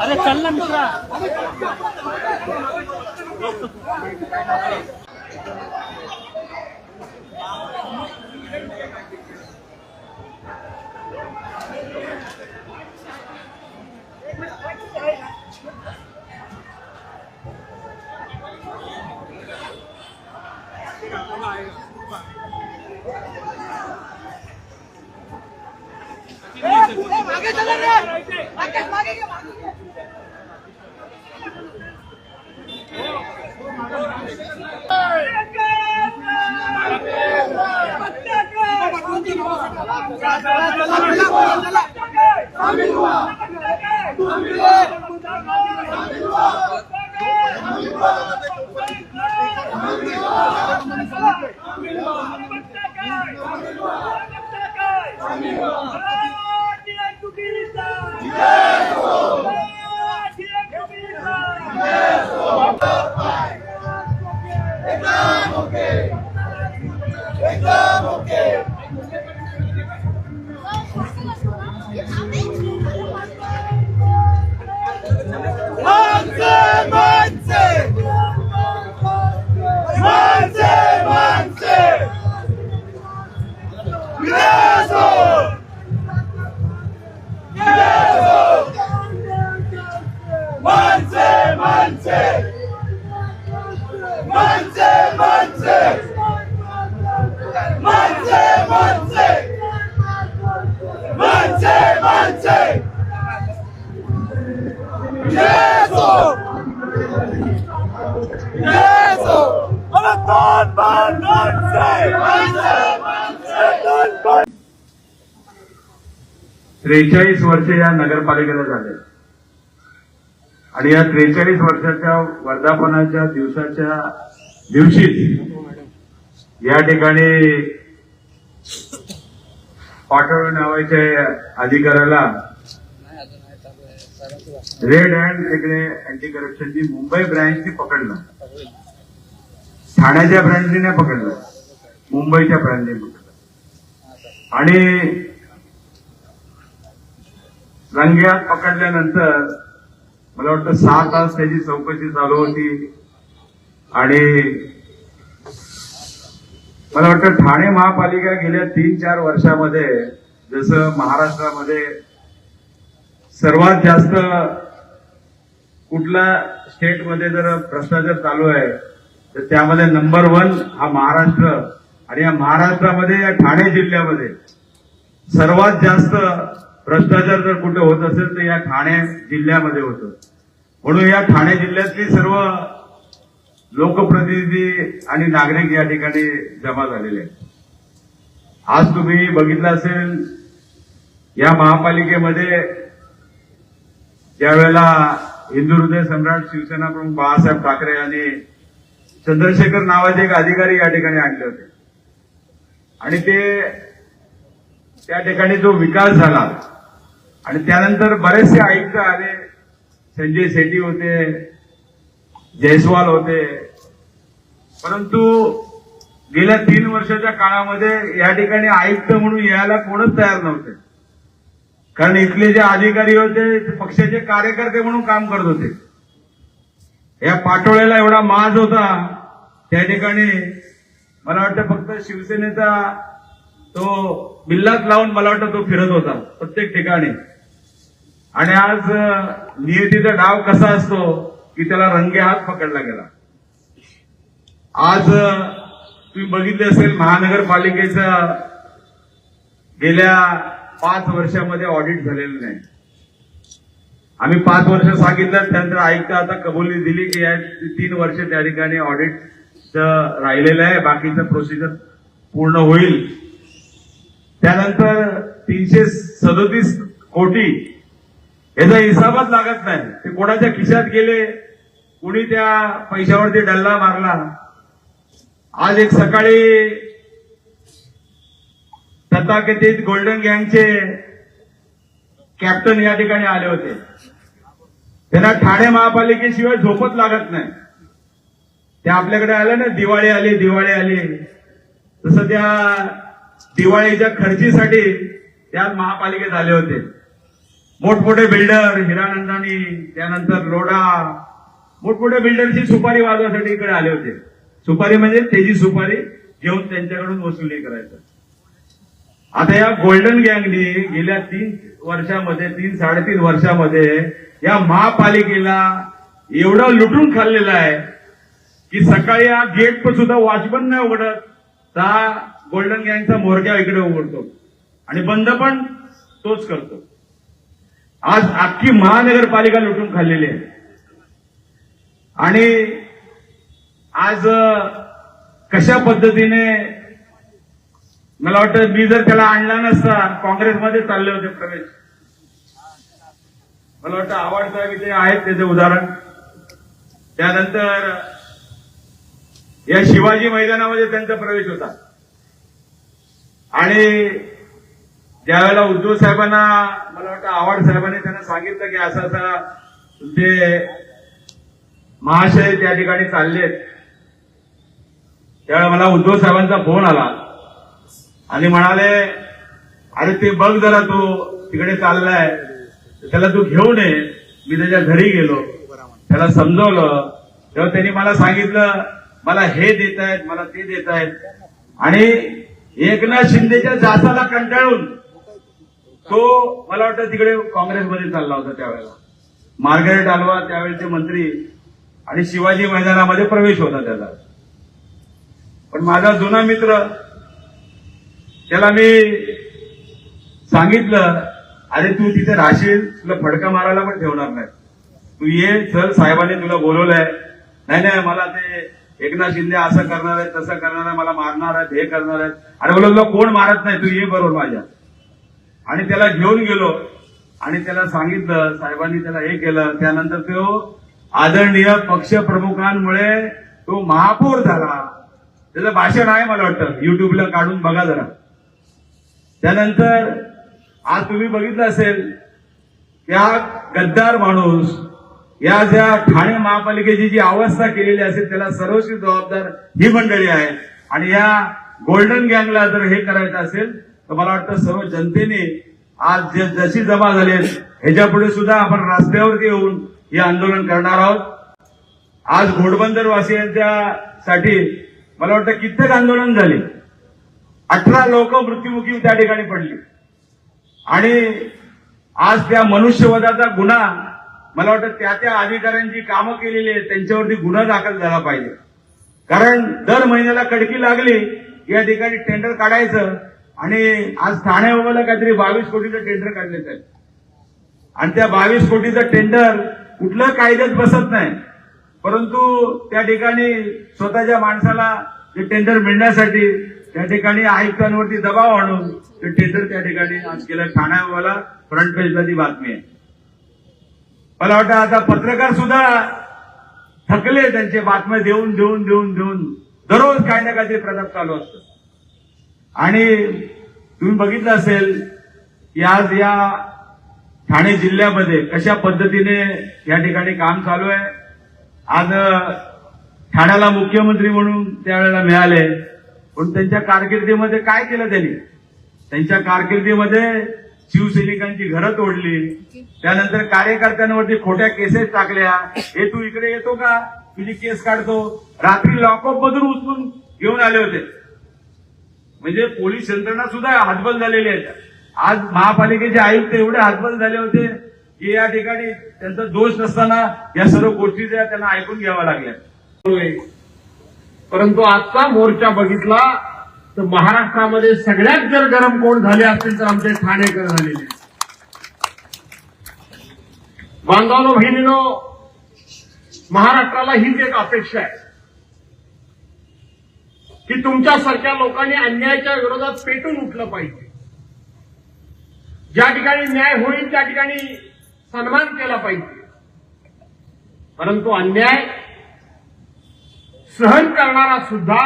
अरे चल ना मित्रा चला चला चला Yeah. त्रेचाळीस वर्ष या नगरपालिकेला झाले. आणि या त्रेचाळीस वर्षाच्या वर्धापनाच्या दिवसाच्या दिवशीच या ठिकाणी पाटोळे नावाच्या अधिकाऱ्याला रेड हँड तिकडे अँटी करप्शनची मुंबई ब्रँचची पकडलं. ठाण्याच्या ब्रँचनी पकडलं. मुंबईच्या ब्रँचने पकडलं. आणि रंग्यात पकडल्यानंतर मला वाटतं सहा तास त्याची चौकशी चालू होती. आणि मला वाटतं ठाणे महापालिका गेल्या तीन चार वर्षामध्ये जसं महाराष्ट्रामध्ये सर्वात जास्त कुठल्या स्टेटमध्ये जर भ्रष्टाचार चालू आहे तर त्यामध्ये नंबर वन हा महाराष्ट्र आणि या महाराष्ट्रामध्ये या ठाणे जिल्ह्यामध्ये सर्वात जास्त भ्रष्टाचार जर कुठे होत असेल तर या ठाणे जिल्ह्यामध्ये होतं. म्हणून या ठाणे जिल्ह्यातली सर्व लोकप्रतिनिधी आणि नागरिक या ठिकाणी जमा झालेले आहेत. आज तुम्ही बघितलं असेल या महापालिकेमध्ये ज्यावेळेला हिंदू हृदय सम्राट शिवसेना प्रमुख बाळासाहेब ठाकरे यांनी चंद्रशेखर नावाचे एक अधिकारी या ठिकाणी आणले होते. आणि ते त्या ठिकाणी जो विकास झाला आणि त्यानंतर बरेचसे आयुक्त आले. संजय शेट्टी होते जयस्वाल होते. परंतु गेल्या तीन वर्षाच्या काळामध्ये या ठिकाणी आयुक्त म्हणून यायला कोणच तयार नव्हते. कारण इथले जे अधिकारी होते ते पक्षाचे कार्यकर्ते म्हणून काम करत होते. या पाटोळ्याला एवढा माज होता. त्या ठिकाणी मला वाटतं फक्त शिवसेनेचा तो बिल्लात लावून मला वाटतं तो फिरत होता प्रत्येक ठिकाणी. आणि आज नियतीचा डाव कसा असतो की त्याला रंगे हात पकडला गेला. आज तुम्ही बघितले असेल महानगरपालिकेचं गेल्या पाच वर्षामध्ये ऑडिट झालेलं नाही. आम्ही पाच वर्ष सांगितलं त्यानंतर आयुक्त आता कबुली दिली की या तीन वर्ष त्या ठिकाणी ऑडिट राहिलेलं आहे बाकीचं प्रोसिजर पूर्ण होईल. त्यानंतर तीनशे सदोतीस कोटी याचा हिसाबच लागत नाही. ते कोणाच्या खिशात गेले कुणी त्या पैशावरती डल्ला मारला. आज एक सकाळी तथाकथित गोल्डन गँगचे कॅप्टन या ठिकाणी आले होते. त्यांना ठाणे महापालिकेशिवाय झोपत लागत नाही. ते आपल्याकडे आल्या ना दिवाळी आली दिवाळी आली. तसं त्या दिवाळीच्या खर्चीसाठी त्यात महापालिकेत आले होते. मोठमोठे बिल्डर हिरानंदानी त्यानंतर रोडा. मोठमोठ्या बिल्डरची सुपारी वाजवासाठी इकडे आले होते. सुपारी म्हणजे तेजी सुपारी घेऊन त्यांच्याकडून वसुली करायचं. आता या गोल्डन गँगनी गेल्या तीन वर्षामध्ये तीन साडेतीन वर्षामध्ये या महापालिकेला एवढं लुटून खाल्लेलं आहे की सकाळी हा गेट पण सुद्धा वॉचमन नाही उघडत. तर गोल्डन गँगचा मोरक्या इकडे उघडतो आणि बंद पण तोच करतो. आज अख्खी महानगरपालिका लुटून खाल्लेली आहे. आणि आज कशा पद्धतीने मला वाटतं मी जर त्याला आणला नसता काँग्रेसमध्ये चालले होते प्रवेश. मला वाटतं आवडसाहेब इथे आहेत त्याचे उदाहरण. त्यानंतर या शिवाजी मैदानामध्ये त्यांचा प्रवेश होता. आणि ज्यावेळेला उद्धव साहेबांना मला वाटतं आव्हाड साहेबांनी त्यांना सांगितलं की असं असं तुमचे महाशय त्या ठिकाणी चाललेत. त्यावेळेला मला उद्धव साहेबांचा फोन आला. आणि म्हणाले अरे ते बघ जरा तो तिकडे चाललाय. त्याला तू घेऊन ये. मी त्याच्या घरी गेलो. त्याला समजवलं. तेव्हा त्यांनी मला सांगितलं मला हे देत आहेत मला ते देत आहेत आणि एकनाथ शिंदेच्या जासाला कंटाळून तो मला वाटतं तिकडे काँग्रेसमध्ये चालला होता त्यावेळेला. मार्गरेट आल्वा त्यावेळेचे मंत्री आणि शिवाजी मैदानामध्ये प्रवेश होता त्याला पण माझा जुना मित्र त्याला मी सांगितलं अरे तू तिथे राहशील तुला फडका मारायला पण ठेवणार नाही. तू ये चल साहेबांनी तुला बोलवलंय. नाही नाही मला ते एकनाथ शिंदे असं करणार आहे तसं करणार आहे मला मारणार आहेत हे करणार आहेत. अरे बोला तुला कोण मारत नाही? तू ये बरोबर माझ्या. आणि त्याला घेऊन गेलो. आणि त्याला सांगितलं साहेबांनी त्याला हे केलं. त्यानंतर तो आदरणीय पक्ष प्रमुखांमुळे तो महापौर झाला. त्याचं भाषण आहे मला वाटतं. युट्यूबला काढून बघा जरा. त्यानंतर आज तुम्ही बघितलं असेल या गद्दार माणूस या ज्या ठाणे महापालिकेची जी अवस्था केलेली असेल त्याला सर्वस्वी जबाबदार ही मंडळी आहे. आणि या गोल्डन गँगला जर हे करायचं असेल तर मला वाटतं सर्व जनतेने आज जे जशी जमा झाली ह्याच्यापुढे सुद्धा आपण रस्त्यावरती येऊन हे आंदोलन करणार आहोत. आज घोडबंदर वासियांच्या साठी मला वाटतं कित्येक आंदोलन झाले. अठरा लोक मृत्युमुखी त्या ठिकाणी पडली. आणि आज त्या मनुष्यवधाचा गुन्हा मला वाटतं त्या त्या अधिकाऱ्यांची कामं केलेली आहेत त्यांच्यावरती गुन्हा दाखल झाला पाहिजे. कारण दर महिन्याला कडकी लागली या ठिकाणी टेंडर काढायचं आणि आज ठाणे बाबाला काहीतरी बावीस कोटीचं टेंडर काढले आहे आणि त्या बावीस कोटीचं टेंडर कुठलं कायद्यात बसत नाही. परंतु त्या ठिकाणी स्वतःच्या माणसाला ते टेंडर मिळण्यासाठी त्या ठिकाणी आयुक्तांवरती दबाव आणून ते टेंडर त्या ठिकाणी आज केलं. ठाण्यावाला फ्रंट पेजला ती बातमी आहे. मला वाटतं आता पत्रकार सुद्धा थकले त्यांचे बातम्या देऊन देऊन देऊन देऊन. दररोज काही ना काहीतरी प्रताप चालू असतं. आणि तुम्ही बघितलं असेल की आज या ठाणे जिल्ह्यामध्ये कशा पद्धतीने या ठिकाणी काम चालू आहे. आज ठाण्याला मुख्यमंत्री म्हणून त्यावेळेला मिळाले. पण त्यांच्या कारकिर्दीमध्ये काय केलं त्यांनी? त्यांच्या कारकिर्दीमध्ये शिवसैनिकांची घरं तोडली. त्यानंतर कार्यकर्त्यांवरती खोट्या केसेस टाकल्या. हे तू इकडे येतो का? तुझी केस काढतो. रात्री लॉकअप मधून उचलून घेऊन आले होते. म्हणजे पोलीस यंत्रणा सुद्धा हातबल झालेली आहे. आज महापालिकेचे आयुक्त एवढे हातबल झाले होते की या ठिकाणी त्यांचा दोष नसताना या सर्व गोष्टी ज्या त्यांना ऐकून घ्याव्या लागल्या. परंतु आजचा मोर्चा बघितला तर महाराष्ट्रामध्ये सगळ्यात जर गरम कोण झाले असतील तर आमचे ठाणेकर झालेले. बांधवानो बहिणीनो महाराष्ट्राला हीच एक अपेक्षा आहे. की तुमच्यासारख्या लोकांनी अन्यायाच्या विरोधात पेटून उठलं पाहिजे. ज्या ठिकाणी न्याय होईल त्या ठिकाणी सन्मान केला पाहिजे. परंतु अन्याय सहन करणारा सुद्धा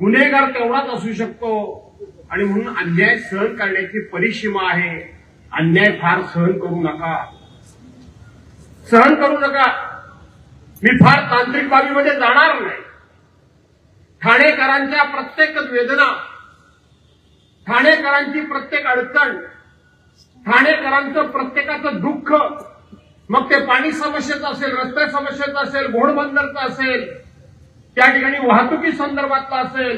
गुन्हेगार तेवढाच असू शकतो. आणि म्हणून अन्याय सहन करण्याची परिसीमा आहे. अन्याय फार सहन करू नका. सहन करू नका. मी फार तांत्रिक बाबीमध्ये जाणार नाही. ठाणेकरांच्या प्रत्येकच वेदना ठाणेकरांची प्रत्येक अडचण ठाणेकरांचं प्रत्येकाचं दुःख मग ते पाणी समस्येचं असेल रस्ते समस्येचं असेल घोडबंदरचं असेल त्या ठिकाणी वाहतुकी संदर्भातला असेल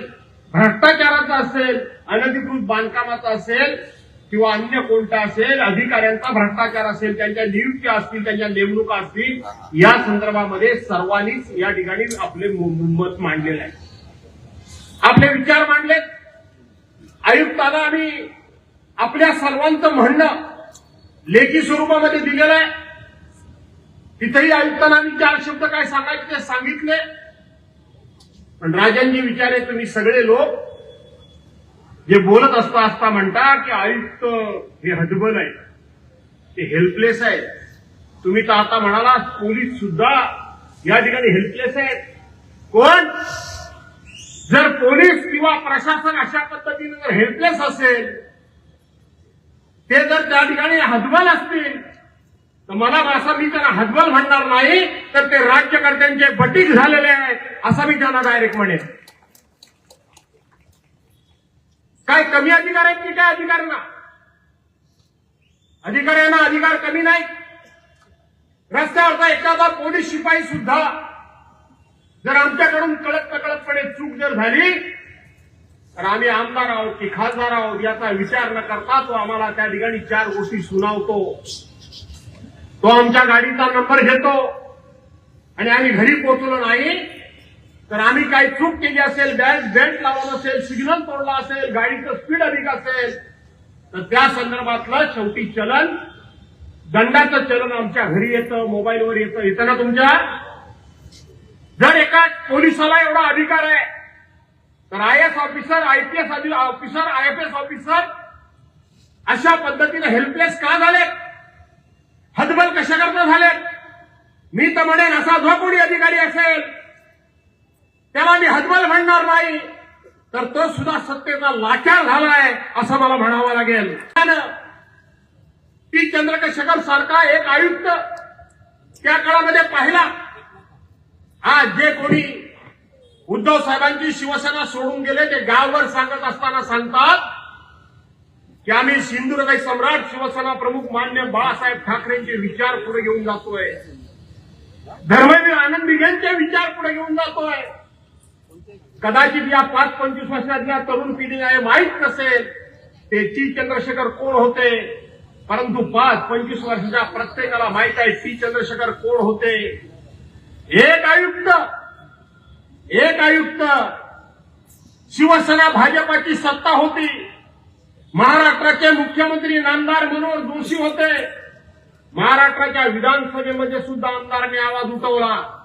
भ्रष्टाचाराचा असेल अनधिकृत बांधकामाचा असेल किंवा अन्य कोणता असेल अधिकाऱ्यांचा भ्रष्टाचार असेल त्यांच्या नियुक्त्या असतील त्यांच्या नेमणुका असतील या संदर्भामध्ये सर्वांनीच या ठिकाणी आपले मत मांडलेलं आहे. आपले विचार मांडलेत. आयुक्ताला आम्ही आपल्या सर्वांचं म्हणणं लेखी स्वरूपामध्ये दिलेलं आहे. तिथेही आयुक्तांना आम्ही चार शब्द काय सांगायचे ते सांगितले. पण राजांनी विचारे तुम्ही सगळे लोक जे बोलत असता असता म्हणता की आयुक्त हे हदबल आहे ते हेल्पलेस आहे तुम्ही तर आता म्हणाला पोलीस सुद्धा या ठिकाणी हेल्पलेस आहेत. कोण जर पोलीस किंवा प्रशासन अशा पद्धतीने जर हेल्पलेस असेल ते जर त्या ठिकाणी हजबल असतील तर मला असं मी त्यांना हतबल म्हणणार नाही तर ते राज्यकर्त्यांचे बटीक झालेले आहे असं मी त्यांना डायरेक्ट म्हणेन. काय कमी अधिकार आहेत की काय अधिकाऱ्यांना? अधिकाऱ्यांना अधिकार कमी नाही. रस्त्यावरचा एखादा पोलीस शिपाई सुद्धा जर आमच्याकडून कळत नकळतपणे चूक जर झाली तर आम्ही आमदार आहोत की खासदार आहोत याचा विचार न करता तो आम्हाला त्या ठिकाणी चार गोष्टी सुनावतो. तो आमच्या गाडीचा नंबर घेतो. आणि आम्ही घरी पोहोचलो नाही तर आम्ही काही चूक केली असेल बॅट बेल्ट लावला असेल सिग्नल तोडला असेल गाडीचं स्पीड अधिक असेल तर त्या संदर्भातलं शेवटी चलन दंडाचं चलन आमच्या घरी येतं मोबाईलवर येतं. येतं ना तुमच्या? जर एका पोलिसाला एवढा अधिकार आहे तर I S officer IPS officer I F S officer अशा पद्धतीने हेल्पलेस का झाले हतबल कशाकरता झालेत? मी तर म्हणेन असा जो कोणी अधिकारी असेल. त्याला मी हतबल म्हणणार नाही. तर तो सुद्धा सत्तेचा लाचार झालाय असं मला म्हणावं लागेल. ती चंद्रशेखर सारखा एक आयुक्त त्या काळामध्ये पाहिला. आज जे कोणी उद्धव साहेबांची शिवसेना सोडून गेले ते गाववर सांगत असताना सांगतात की आम्ही सिंधुदुर्ग सम्राट शिवसेना प्रमुख मान्य बाळासाहेब ठाकरेंचे विचार पुढे घेऊन जातोय. धर्मवीर आनंद यांचे विचार पुढे घेऊन जातोय. कदाचित या पाच पंचवीस वर्षातल्या तरुण पिढीला हे माहीत नसेल ते टी चंद्रशेखर कोण होते? परंतु पाच पंचवीस वर्षाच्या प्रत्येकाला माहीत आहे टी चंद्रशेखर कोण होते? एक आयुक्त एक आयुक्त. शिवसेना भाजपाची सत्ता होती. महाराष्ट्राचे मुख्यमंत्री नामदार मनोहर जोशी होते. महाराष्ट्राच्या विधानसभेमध्ये सुद्धा आमदारांनी आवाज उठवला.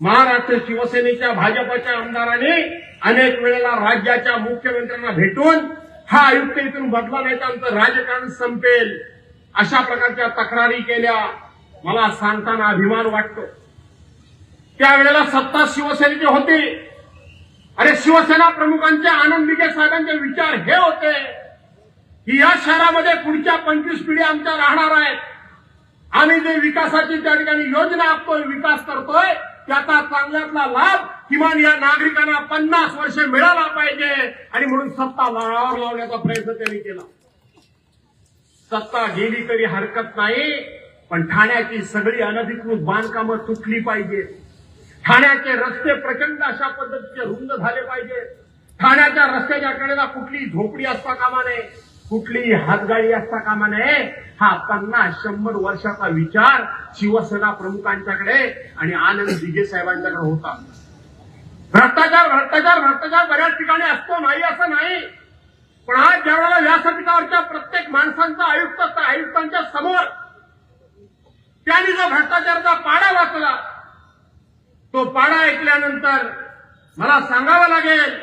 महाराष्ट्र शिवसेनेच्या भाजपच्या आमदारांनी अनेक वेळेला राज्याच्या मुख्यमंत्र्यांना भेटून हा आयुक्त इथून बदला नाही तर आमचं राजकारण संपेल अशा प्रकारच्या तक्रारी केल्या. मला सांगताना अभिमान वाटतो. त्यावेळेला सत्ता शिवसेनेची होती. अरे शिवसेना प्रमुखांचे आनंद विजय साहेबांचे विचार हे होते. की या शहरामध्ये पुढच्या पंचवीस पिढी आमच्या राहणार आहेत. आम्ही जे विकासाची त्या ठिकाणी योजना आपण विकास करतोय त्याचा चांगल्यातला लाभ किमान या नागरिकांना पन्नास वर्ष मिळाला पाहिजे. आणि म्हणून सत्ता लावावर लावण्याचा प्रयत्न त्यांनी केला. सत्ता गेली तरी हरकत नाही पण ठाण्याची सगळी अनधिकृत बांधकामं तुटली पाहिजे. ठाण्याचे रस्ते प्रचंड अशा पद्धतीचे रुंद झाले पाहिजे. ठाण्याच्या रस्त्याच्या कडेला कुठली झोपडी असता कामा नये. कुठलीही हातगाडी असता कामा नये. हा पन्नास शंभर वर्षाचा विचार शिवसेना प्रमुखांच्याकडे आणि आनंद दिघे साहेबांच्याकडे होता. भ्रष्टाचार भ्रष्टाचार भ्रष्टाचार बऱ्याच ठिकाणी असतो नाही असं नाही. पण आज ज्यावेळेला व्यासपीठावरच्या प्रत्येक माणसांचा आयुक्त आयुक्तांच्या समोर त्यांनी जो भ्रष्टाचाराचा पाडा वाचला तो पाडा ऐकल्यानंतर मला सांगावं लागेल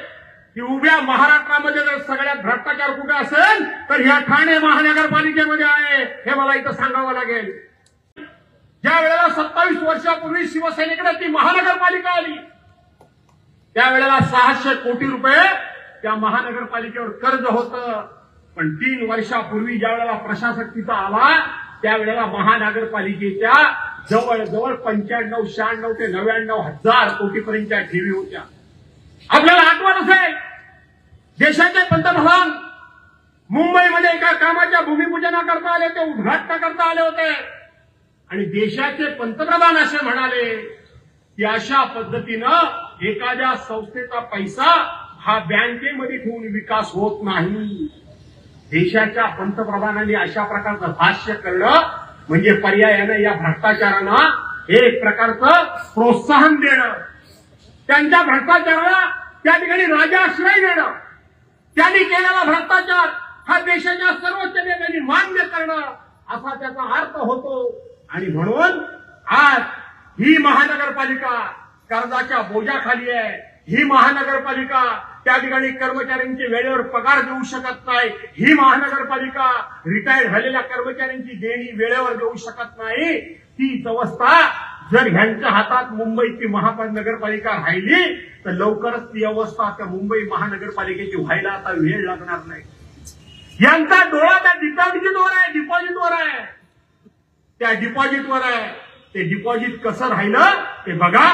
की उभ्या महाराष्ट्रामध्ये जर सगळ्यात भ्रष्टाचार कुठे असेल तर ह्या ठाणे महानगरपालिकेमध्ये आहे. हे मला इथं सांगावं लागेल. ज्या वेळेला सत्तावीस वर्षापूर्वी शिवसेनेकडे ती महानगरपालिका आली त्यावेळेला सहाशे कोटी रुपये त्या महानगरपालिकेवर कर्ज होतं. पण तीन वर्षापूर्वी ज्या वेळेला प्रशासक तिथं आला त्यावेळेला महानगरपालिकेच्या जवळ जवळ पंच्याण्णव शहाण्णव ते नव्याण्णव हजार कोटीपर्यंतच्या ठेवी होत्या. आपल्याला आठवण असेल देशाचे पंतप्रधान मुंबईमध्ये एका कामाच्या भूमिपूजना करता आले ते उद्घाटनाकरता आले होते. आणि देशाचे पंतप्रधान असे म्हणाले की अशा पद्धतीनं एखाद्या संस्थेचा पैसा हा बँकेमध्ये ठेवून विकास होत नाही. देशाच्या पंतप्रधानांनी अशा प्रकारचं भाष्य करणं म्हणजे पर्यायानं या भ्रष्टाचारांना एक प्रकारचं प्रोत्साहन देणं. त्यांच्या भ्रष्टाचाराला त्या ठिकाणी राजा आश्रय देणं त्यांनी केलेला भ्रष्टाचार हा देशाच्या सर्वोच्च नेत्यांनी मान्य करणं असा त्याचा अर्थ होतो. आणि म्हणून आज ही महानगरपालिका कर्जाच्या बोजाखाली आहे. ही महानगरपालिका त्या ठिकाणी कर्मचाऱ्यांचे वेळेवर पगार देऊ शकत नाही. ही महानगरपालिका रिटायर्ड झालेल्या कर्मचाऱ्यांची देणी वेळेवर देऊ शकत नाही. तीच अवस्था जर ह्यांच्या हातात मुंबईची महानगरपालिका राहिली तर लवकरच ती अवस्था त्या मुंबई महानगरपालिकेची व्हायला आता वेळ लागणार नाही. यांचा डोळा त्या डिपॉझिटवर आहे डिपॉझिटवर आहे. त्या डिपॉझिटवर आहे. ते डिपॉझिट कसं राहिलं ते बघा.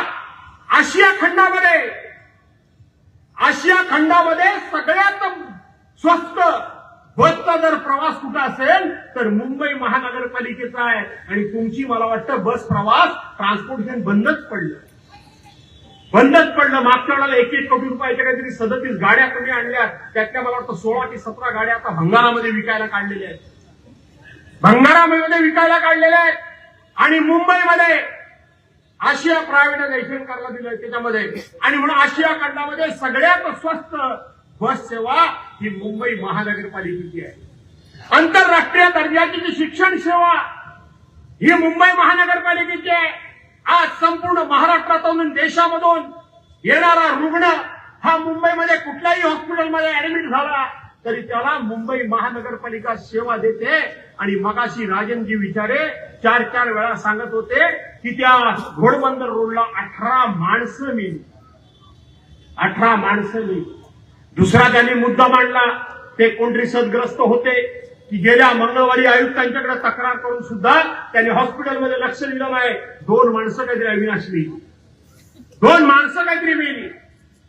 आशिया खंडामध्ये आशिया खंडामध्ये सगळ्यात स्वस्त बसचा जर प्रवास कुठं असेल तर मुंबई महानगरपालिकेचा आहे. आणि तुमची मला वाटतं बस प्रवास ट्रान्सपोर्टेशन बंदच पडलं. बंदच पडलं. मागच्या वेळेला एक एक कोटी रुपयाच्या काहीतरी सदतीस गाड्या तुम्ही आणल्या त्यातल्या मला वाटतं सोळा ते सतरा गाड्या आता भंगारामध्ये विकायला काढलेल्या आहेत. भंगारामध्ये विकायला काढलेल्या आहेत. आणि मुंबईमध्ये आशिया प्रायव्हेटायझेशन करायला दिलं त्याच्यामध्ये. आणि म्हणून आशिया खंडामध्ये सगळ्यात स्वस्त बस सेवा ही मुंबई महानगरपालिकेची आहे. आंतरराष्ट्रीय दर्जाची जी शिक्षण सेवा ही मुंबई महानगरपालिकेची आहे. आज संपूर्ण महाराष्ट्रातून देशामधून येणारा रुग्ण हा मुंबईमध्ये कुठल्याही हॉस्पिटलमध्ये ऍडमिट झाला तरी त्याला मुंबई महानगरपालिका सेवा देते. आणि मगाशी राजनजी विचारे चार चार वेळा सांगत होते की त्या घोडबंदर रोडला अठरा माणसं मिळली. अठरा माणसं मिळली. दुसरा त्यांनी मुद्दा मांडला. ते कोणतरी सदग्रस्त होते. की गेल्या मंगळवारी आयुक्तांच्याकडे तक्रार करून सुद्धा त्यांनी हॉस्पिटलमध्ये लक्ष दिलं नाही. दोन माणसं काहीतरी अविनाशली दोन माणसं काहीतरी मिळली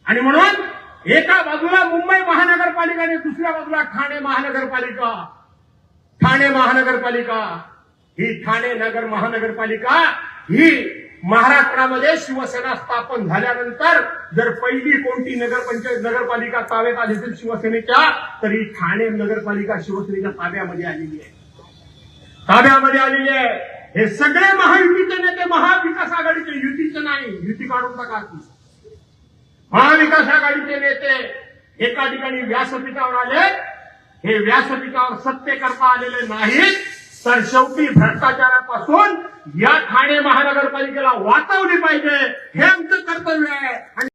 आणि म्हणून एका बाजूला मुंबई महानगरपालिका आणि दुसऱ्या बाजूला ठाणे महानगरपालिका. ठाणे महानगरपालिका. ही ठाणे नगर महानगरपालिका ही महाराष्ट्रामध्ये शिवसेना स्थापन झाल्यानंतर जर पहिली कोणती नगरपंचायत नगरपालिका ताब्यात आली असेल शिवसेनेच्या तरी ठाणे नगरपालिका शिवसेनेच्या ताब्यामध्ये आलेली आहे. ताब्यामध्ये आलेली आहे. हे सगळे महायुतीचे नेते महाविकास आघाडीचे युतीचे नाही. युती काढून टाका महाविकास आघाडीचे नेते एका ठिकाणी व्यासपीठावर आले. हे व्यासपीठावर सत्य करता आलेले नाहीत. तर शेवटी भ्रष्टाचारापासून या ठाणे महानगरपालिकेला वाचवली पाहिजे. हे आमचं कर्तव्य आहे. आणि